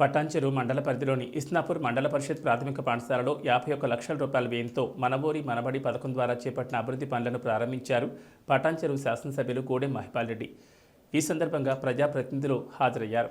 పటాంచెరు మండల పరిధిలోని ఇస్నాపూర్ మండల పరిషత్ ప్రాథమిక పాఠశాలలో యాభై ఒక్క లక్షల రూపాయల వ్యయంతో మనబోరి మనబడి పథకం ద్వారా చేపట్టిన అభివృద్ధి పనులను ప్రారంభించారు పటాంచెరు శాసనసభ్యులు కోడెం మహిపాల్ రెడ్డి. ఈ సందర్భంగా ప్రజాప్రతినిధులు హాజరయ్యారు.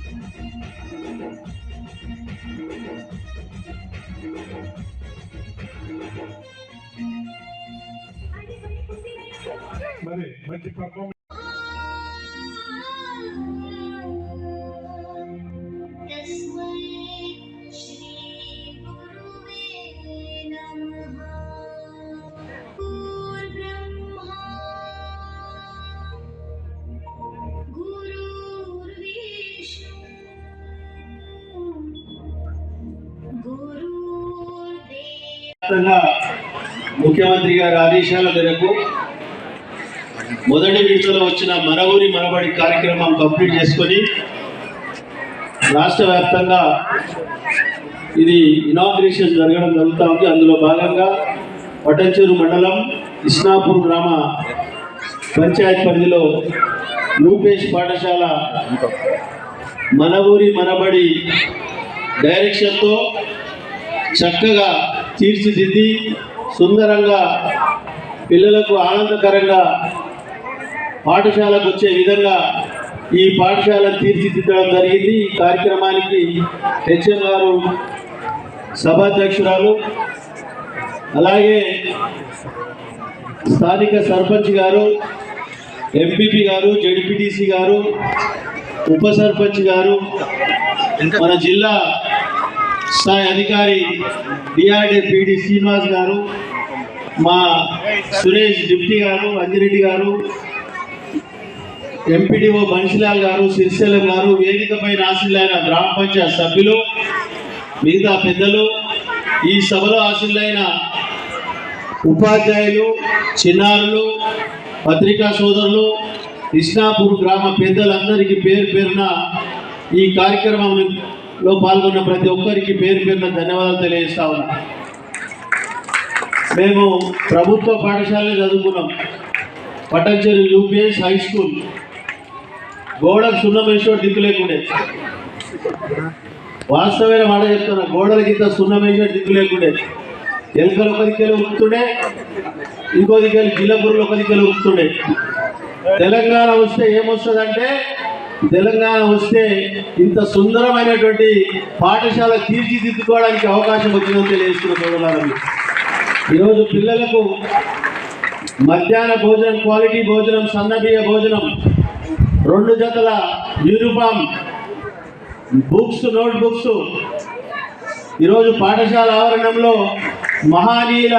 మరి మంచి పర్ఫార్మెన్స్ వ్యాప్తంగా ముఖ్యమంత్రి గారి ఆదేశాల మేరకు మొదటి విడతలో వచ్చిన మరవూరి మరబడి మనబడి కార్యక్రమం కంప్లీట్ చేసుకొని రాష్ట్ర వ్యాప్తంగా ఇది ఇనాగ్రేషన్ జరగడం జరుగుతూ ఉంది. అందులో భాగంగా పటంచూరు మండలం ఇస్నాపూర్ గ్రామ పంచాయత్ పరిధిలో రూపేష్ పాఠశాల మనవూరి మనబడి డైరెక్షన్తో చక్కగా తీర్చిదిద్ది సుందరంగా పిల్లలకు ఆనందకరంగా పాఠశాలకు వచ్చే విధంగా ఈ పాఠశాల తీర్చిదిద్దడం జరిగింది. ఈ కార్యక్రమానికి హెచ్ఎం గారు సభాధ్యక్షురాలు అలాగే స్థానిక సర్పంచ్ గారు ఎంపీపీ గారు జడ్పీటీసీ గారు ఉప సర్పంచ్ గారు మన జిల్లా స్థాయి అధికారి డిఆర్డే పిడి శ్రీనివాస్ గారు మా సురేష్ డిప్టీ గారు అంజిరెడ్డి గారు ఎంపీడీఓ బన్సిలాల్ గారు సిరిశైలం గారు వేదికపై ఆశీలైన గ్రామ పంచాయత్ సభ్యులు మిగతా పెద్దలు ఈ సభలో ఆశీలైన ఉపాధ్యాయులు చిన్నారులు పత్రికా సోదరులు కృష్ణాపూర్ గ్రామ పెద్దలందరికీ పేరు పేరున ఈ కార్యక్రమం లో పాల్గొన్న ప్రతి ఒక్కరికి పేరు పేరున ధన్యవాదాలు తెలియజేస్తా ఉన్నా. మేము ప్రభుత్వ పాఠశాలలో చదువుకున్నాం. Patancheru UPS high school. గోడకు సున్నం దిక్కు లేకుండే. వాస్తవమైన మాట చెప్తున్నా గోడలకి ఇంత సున్నం దిక్కు లేకుండే. ఎలుకలు ఒక దిక్కెలు ఉరుకుతుండే ఇంకో దిక్కెలు జిల్లపురులు ఒక దిక్కెలు ఉరుకుతుండే. తెలంగాణ వస్తే ఏమొస్తుందంటే తెలంగాణ వస్తే ఇంత సుందరమైనటువంటి పాఠశాల తీర్చిదిద్దుకోవడానికి అవకాశం వచ్చిందని తెలియజేస్తున్న సోదరులారా ఈరోజు పిల్లలకు మధ్యాహ్న భోజనం క్వాలిటీ భోజనం సన్నబియ్య భోజనం రెండు జతల యూనిఫామ్ బుక్స్ నోట్ బుక్స్ ఈరోజు పాఠశాల ఆవరణంలో మహానీయుల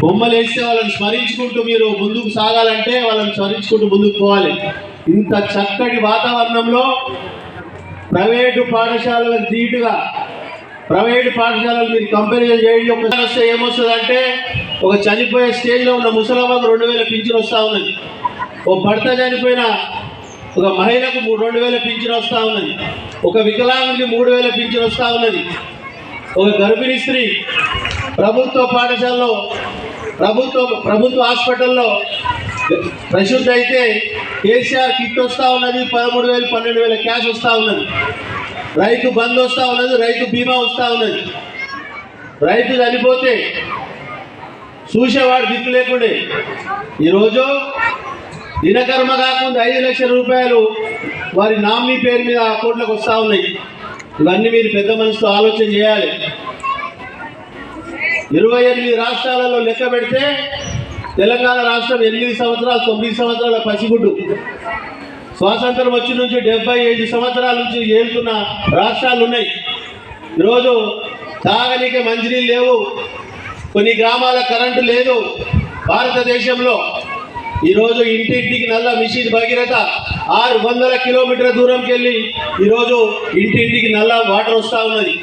బొమ్మలు వేస్తే వాళ్ళని స్మరించుకుంటూ మీరు ముందుకు సాగాలంటే వాళ్ళని స్మరించుకుంటూ ముందుకు పోవాలి. ఇంత చక్కటి వాతావరణంలో ప్రైవేటు పాఠశాలలకు ధీటుగా ప్రైవేటు పాఠశాలలు మీరు కంపారిజన్ చేయండి. ఒక వస్తే ఏమొస్తుందంటే ఒక చనిపోయే స్టేజ్లో ఉన్న ముసలమ్మకు రెండు వేల పింఛన్ వస్తూ ఉన్నది. ఓ భర్త చనిపోయిన ఒక మహిళకు రెండు వేల పింఛన్ వస్తూ ఉన్నది. ఒక వికలాంగుడికి మూడు వేల పింఛన్ వస్తూ ఉన్నది. ఒక గర్భిణీ స్త్రీ ప్రభుత్వ పాఠశాలలో ప్రభుత్వ ప్రభుత్వ హాస్పిటల్లో ప్రసిద్ధి అయితే కేసీఆర్ కిట్ వస్తూ ఉన్నది పదమూడు వేలు పన్నెండు వేల క్యాష్ వస్తూ ఉన్నది. రైతు బంద్ వస్తూ ఉన్నది రైతు బీమా వస్తూ ఉన్నది. రైతు చనిపోతే చూసేవాడు దిక్కు లేకుండే. ఈరోజు దినకర్మ కాకుండా ఐదు లక్షల రూపాయలు వారి నామినీ పేరు మీద అకౌంట్లోకి వస్తూ ఉన్నాయి. ఇవన్నీ మీరు పెద్ద మనసుతో ఆలోచన చేయాలి. ఇరవై ఎనిమిది రాష్ట్రాలలో లెక్క పెడితే తెలంగాణ రాష్ట్రం ఎనిమిది సంవత్సరాలు తొమ్మిది సంవత్సరాల పసిగుడ్డు. స్వాతంత్రం వచ్చి నుంచి డెబ్బై ఐదు సంవత్సరాల నుంచి ఏలుతున్న రాష్ట్రాలు ఉన్నాయి. ఈరోజు తాగనీకి మంచినీళ్ళు లేవు. కొన్ని గ్రామాల కరెంటు లేదు. భారతదేశంలో ఈరోజు ఇంటింటికి నల్ల మిషన్ భగీరథ ఆరు వందల కిలోమీటర్ల దూరంకి వెళ్ళి ఈరోజు ఇంటింటికి నల్ల వాటర్ వస్తూ ఉన్నది.